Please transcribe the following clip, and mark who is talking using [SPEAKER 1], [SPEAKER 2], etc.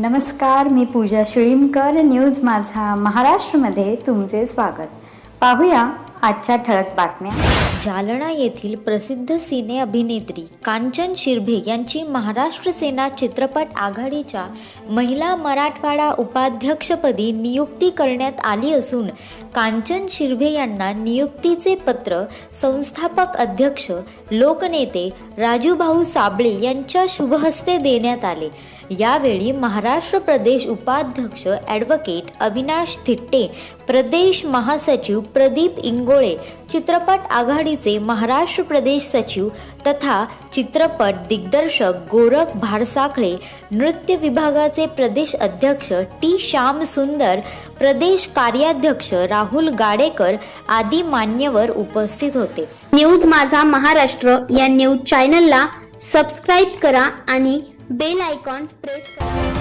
[SPEAKER 1] नमस्कार मी पूजा शिळीमकर न्यूज माझा महाराष्ट्रमध्ये तुमचे स्वागत. पाहूया आजच्या ठळक बातम्या.
[SPEAKER 2] जालना येथील प्रसिद्ध सिने अभिनेत्री कांचन शिरभे यांची महाराष्ट्र सेना चित्रपट आघाडीच्या महिला मराठवाडा उपाध्यक्षपदी नियुक्ती करण्यात आली असून कांचन शिरभे यांना नियुक्तीचे पत्र संस्थापक अध्यक्ष लोकनेते राजूभाऊ साबळे यांच्या शुभहस्ते देण्यात आले. यावेळी महाराष्ट्र प्रदेश उपाध्यक्ष ॲडव्होकेट अविनाश थिट्टे प्रदेश महासचिव प्रदीप इंग इंगोळे चित्रपट आघाडीचे महाराष्ट्र प्रदेश सचिव तथा चित्रपट दिग्दर्शक गोरख भारसाखळे नृत्य विभागाचे प्रदेश अध्यक्ष टी श्याम सुंदर प्रदेश कार्याध्यक्ष राहुल गाडेकर आदी मान्यवर उपस्थित होते.
[SPEAKER 3] न्यूज माझा महाराष्ट्र या न्यूज चॅनलला सबस्क्राईब करा आणि बेल आयकॉन प्रेस करा.